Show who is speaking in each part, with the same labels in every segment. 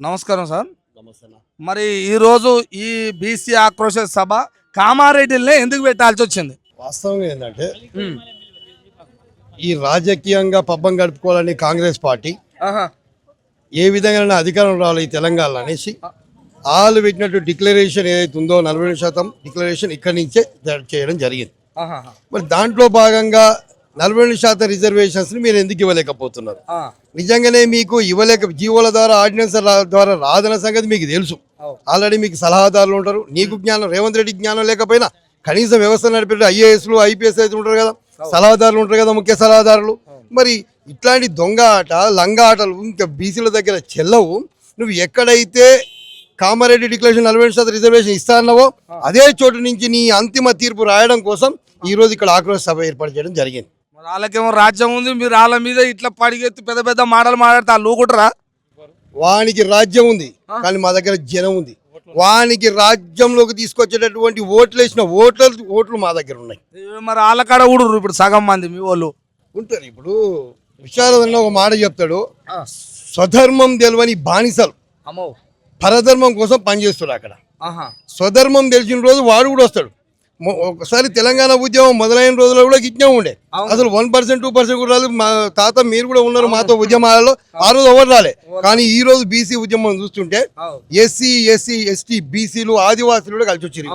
Speaker 1: నమస్కారం సార్. మరి ఈరోజు ఈ బీసీ ఆక్రోశ సభ కామారెడ్డిని ఎందుకు పెట్టాల్సి వచ్చింది
Speaker 2: వాస్తవంగా ఏంటంటే ఈ రాజకీయంగా పబ్బం గడుపుకోవాలని కాంగ్రెస్ పార్టీ
Speaker 1: ఆహా.
Speaker 2: ఏ విధంగా అధికారం రావాలి ఈ తెలంగాణలో అనేసి వాళ్ళు పెట్టినట్టు డిక్లరేషన్ ఏదైతే ఉందో నలభై రెండు శాతం డిక్లరేషన్ ఇక్కడి నుంచే జ- చేయడం జరిగింది. మరి దాంట్లో భాగంగా నలభై రెండు శాతం రిజర్వేషన్స్ మీరు ఎందుకు ఇవ్వలేకపోతున్నారు. నిజంగానే మీకు ఇవ్వలేక జీవోల ద్వారా ఆర్డినెన్స్ ద్వారా రాదన్న సంగతి మీకు తెలుసు. ఆల్రెడీ మీకు సలహాదారులు ఉంటారు. నీకు జ్ఞానం రేవంత్ రెడ్డి జ్ఞానం లేకపోయినా కనీసం వ్యవస్థ నడిపే ఐఏఎస్లు ఐపీఎస్ అయితే ఉంటారు కదా. సలహాదారులు ఉంటారు కదా ముఖ్య సలహాదారులు. మరి ఇట్లాంటి దొంగ ఆట లంగ ఆటలు ఇంకా బీసీల దగ్గర చెల్లవు. నువ్వు ఎక్కడైతే కామారెడ్డి డిక్లరేషన్ నలభై రెండు శాతం రిజర్వేషన్ ఇస్తానవో అదే చోటు నుంచి నీ అంతిమ తీర్పు రాయడం కోసం ఈ రోజు ఇక్కడ ఆక్రోశ సభ ఏర్పాటు చేయడం జరిగింది.
Speaker 1: వాళ్ళకేమో రాజ్యం ఉంది మీరు వాళ్ళ మీద ఇట్లా పడిగెత్తి పెద్ద పెద్ద మాటలు మాట్లాడితే వాళ్ళు ఊకుంటారా?
Speaker 2: వానికి రాజ్యం ఉంది కానీ మా దగ్గర జనం ఉంది. వానికి రాజ్యంలోకి తీసుకొచ్చేటటువంటి ఓట్లు వేసిన ఓట్ల ఓట్లు మా దగ్గర ఉన్నాయి.
Speaker 1: మరి వాళ్ళ కాడ ఊడురు ఇప్పుడు సగం మంది మీ వాళ్ళు?
Speaker 2: ఉంటారు ఇప్పుడు విశారదన్న ఒక మాట చెప్తాడు స్వధర్మం తెలియని బానిసలు పరధర్మం కోసం పనిచేస్తాడు అక్కడ. స్వధర్మం తెలిసిన రోజు వాడు కూడా వస్తాడు. ఒకసారి తెలంగాణ ఉద్యమం మొదలైన రోజుల్లో కూడా గిట్నే ఉండే. అసలు వన్ పర్సెంట్ టూ పర్సెంట్ కూడా రాదు. మా తాత మీరు కూడా ఉన్నారు మాతో ఉద్యమాలలో. ఆ రోజు ఎవరు రాలే. కానీ ఈ రోజు బీసీ ఉద్యమం చూస్తుంటే. ఎస్సీ ఎస్సీ ఎస్టీ బీసీలు ఆదివాసీలు కూడా కలిసి వచ్చారు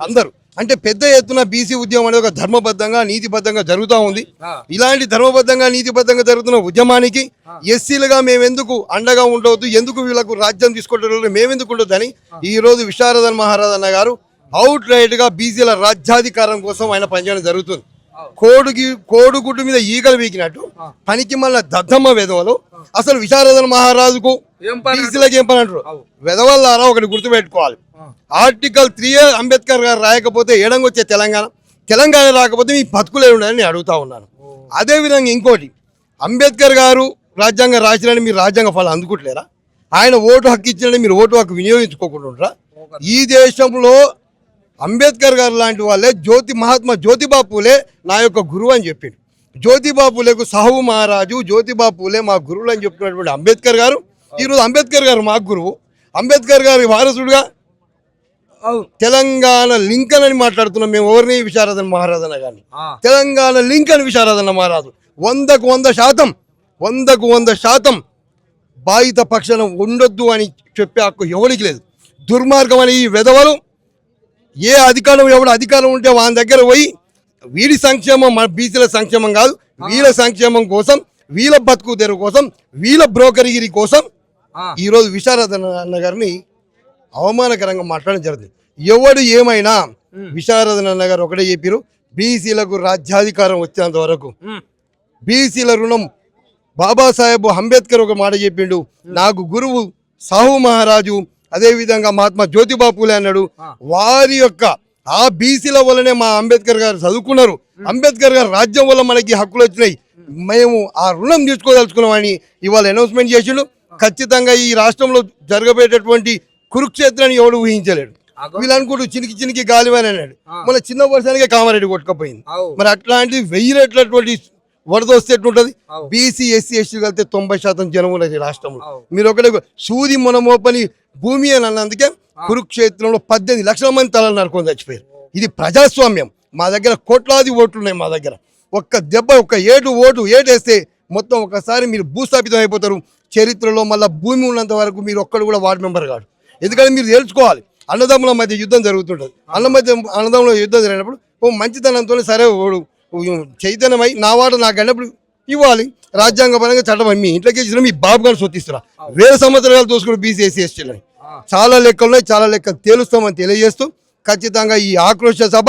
Speaker 1: అందరూ
Speaker 2: అంటే పెద్ద ఎత్తున బీసీ ఉద్యమం అనేది ఒక ధర్మబద్ధంగా నీతిబద్ధంగా జరుగుతూ ఉంది. ఇలాంటి ధర్మబద్ధంగా నీతిబద్ధంగా జరుగుతున్న ఉద్యమానికి ఎస్సీలుగా మేము ఎందుకు అండగా ఉండవద్దు ఎందుకు వీళ్ళకు రాజ్యం తీసుకోవడం మేమెందుకు ఉండొద్దు అని ఈ రోజు విశారదన్ మహారాజ్ అన్న గారు అవుట్ రైట్గా బీసీల రాజ్యాధికారం కోసం ఆయన పనిచేయడం జరుగుతుంది. కోడుకి కోడుగుడ్డు మీద ఈగలు వీకినట్టు పనికి మళ్ళీ దద్దమ్మ వెధవలు అసలు విశారదన్ మహారాజుకు బీసీలకు ఏం పని అంటారు వెధవల్లారా ఒకటి గుర్తుపెట్టుకోవాలి. ఆర్టికల్ త్రీ అంబేద్కర్ గారు రాయకపోతే ఏడంగా వచ్చే తెలంగాణ తెలంగాణ రాకపోతే మీ బతుకులే ఉండని నేను అడుగుతా ఉన్నాను. అదే విధంగా ఇంకోటి అంబేద్కర్ గారు రాజ్యాంగం రాసినని మీరు రాజ్యాంగ ఫలం అందుకుంటలేరా? ఆయన ఓటు హక్కు ఇచ్చినని మీరు ఓటు హక్కు వినియోగించుకోకుండా ఉంటారా ఈ దేశంలో అంబేద్కర్ గారు లాంటి వాళ్ళే జ్యోతి మహాత్మా జ్యోతిబా పూలే నా యొక్క గురువు అని చెప్పిండు. జ్యోతిబా పూలేకు సాహు మహారాజు జ్యోతిబా పూలే మా గురువులు అని చెప్పినటువంటి అంబేద్కర్ గారు. ఈరోజు అంబేద్కర్ గారు మా గురువు. అంబేద్కర్ గారి వారసుడుగా. తెలంగాణ లింకన్ అని మాట్లాడుతున్నాం మేము ఎవరిని? విశారదన్ మహారాజన్న గారిని.
Speaker 1: ఆ.
Speaker 2: తెలంగాణ లింకన్ విశారదన్న మహారాజు. వందకు వంద శాతం వందకు వంద శాతం బాధిత పక్షాన ఉండొద్దు అని చెప్పే హక్కు ఎవరికి లేదు. దుర్మార్గం అని ఈ వెధవలు ఏ అధికారం ఎవడు అధికారం ఉంటే వాని దగ్గర పోయి వీడి సంక్షేమం మన బీసీల సంక్షేమం కాదు వీళ్ళ సంక్షేమం కోసం వీళ్ళ బతుకు తెరువు కోసం వీళ్ళ బ్రోకరిగిరి కోసం. ఈరోజు విశారదన్న అన్న గారిని అవమానకరంగా మాట్లాడడం జరుగుతుంది ఎవడు ఏమైనా విశారదన్ అన్న గారు ఒకటే చెప్పారు బీసీలకు రాజ్యాధికారం వచ్చేంత వరకు. బీసీల రుణం బాబాసాహెబ్ అంబేద్కర్ ఒక మాట చెప్పిండు నాకు గురువు సాహు మహారాజు అదేవిధంగా మహాత్మా జ్యోతిబా పూలే అన్నాడు. వారి యొక్క ఆ బీసీల వల్లనే మా అంబేద్కర్ గారు చదువుకున్నారు. అంబేద్కర్ గారు రాజ్యం వల్ల మనకి హక్కులు వచ్చినాయి. మేము ఆ రుణం తీసుకోదలుచుకున్నామని ఇవాళ అనౌన్స్మెంట్ చేసిండు. ఖచ్చితంగా ఈ రాష్ట్రంలో జరగబోయేటటువంటి కురుక్షేత్రాన్ని ఎవడు ఊహించలేడు. వీళ్ళు అనుకుంటూ చినికి చినికి గాలివాని అన్నాడు. మన చిన్న వర్షానికే కామారెడ్డి కొట్టుకపోయింది. మరి అట్లాంటి వెయ్యి రెట్లటువంటి వరద వస్తే ఎట్లుంటది. బీసీ ఎస్సీ ఎస్టీ కలిపితే తొంభై శాతం జనం ఉన్నది రాష్ట్రంలో. మీరు ఒకటే సూది మొనమోపని భూమి అని అన్నందుకే కురుక్షేత్రంలో పద్దెనిమిది లక్షల మంది తలలు నరుకొని చచ్చిపోయారు. ఇది ప్రజాస్వామ్యం. మా దగ్గర కోట్లాది ఓట్లు ఉన్నాయి మా దగ్గర. ఒక్క దెబ్బ ఒక్క ఏటు ఓటు ఏటు వేస్తే మొత్తం ఒకసారి మీరు భూస్థాపితం అయిపోతారు. చరిత్రలో మళ్ళీ భూమి ఉన్నంత వరకు మీరు ఒక్కడు కూడా వార్డు మెంబర్ కాదు ఎందుకంటే మీరు తెలుసుకోవాలి అన్నదమ్ముల మధ్య యుద్ధం జరుగుతుంటుంది. అన్న మధ్య అన్నదమ్ముల యుద్ధం జరిగినప్పుడు ఓ మంచితనంతో సరే ఓడు చైతన్యమై నా వాట నాకు అన్నప్పుడు ఇవ్వాలి. రాజ్యాంగ పరంగా చట్టం మీ ఇంట్లోకి ఇచ్చిన మీ బాబు గారు సొత్తిస్తున్నా వేల సంవత్సరాలు దోసుకుని బీసీ ఎస్సీ ఎస్టీలని చాలా లెక్కలు ఉన్నాయి చాలా లెక్కలు తేలుస్తామని తెలియజేస్తూ ఖచ్చితంగా ఈ ఆక్రోశ సభ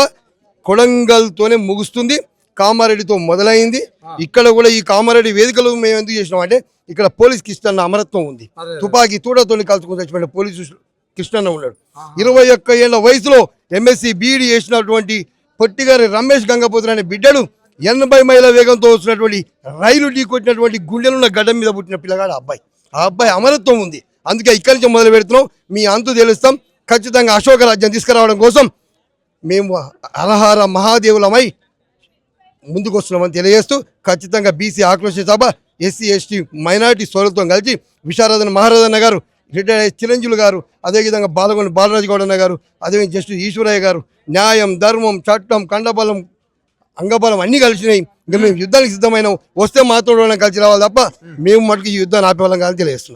Speaker 2: కొడంగల్తోనే ముగుస్తుంది. కామారెడ్డితో మొదలైంది. ఇక్కడ కూడా ఈ కామారెడ్డి వేదికలు మేము ఎందుకు చేసినాం అంటే ఇక్కడ పోలీస్ కృష్ణన్న అమరత్వం ఉంది. తుపాకీ తూడతోని కలుసుకుని చచ్చిపోయిన పోలీసు కృష్ణన్న ఉన్నాడు. ఇరవై ఒక్క ఏళ్ళ వయసులో ఎంఎస్సి బీఈడి చేసినటువంటి పొట్టిగారి రమేష్ గంగపోతులు అనే బిడ్డడు ఎనభై మైళ్ళ వేగంతో వస్తున్నటువంటి రైలు ఢీ కొట్టినటువంటి గుండెలున్న గడ్డ మీద పుట్టిన పిల్లగాడు అబ్బాయి. ఆ అబ్బాయి అమరత్వం ఉంది. అందుకే ఇక్కడి నుంచి మొదలు పెడుతున్నాం. మీ అంతు తెలుస్తాం. ఖచ్చితంగా అశోక రాజ్యం తీసుకురావడం కోసం మేము అలహార మహాదేవులమై ముందుకు వస్తున్నామని తెలియజేస్తూ ఖచ్చితంగా బీసీ ఆక్రోశ సభ ఎస్సీ ఎస్టీ మైనారిటీ సోదరులతో కలిసి విశారదన మహారాజన్న గారు రిటైర్ అయ్యే చిరంజీవులు గారు అదేవిధంగా బాలగొండ బాలరాజు గౌడన్న గారు అదేవిధంగా జస్టిస్ ఈశ్వరయ్య గారు న్యాయం ధర్మం చట్టం కండబలం అంగబలం అన్నీ కలిసినాయి. ఇంకా మేము యుద్ధానికి సిద్ధమైన. వస్తే మాతో కలిసి రావాలి తప్ప మేము మటుకు ఈ యుద్ధాన్ని ఆపేవాళ్ళం కానీ తెలియజేస్తున్నాం.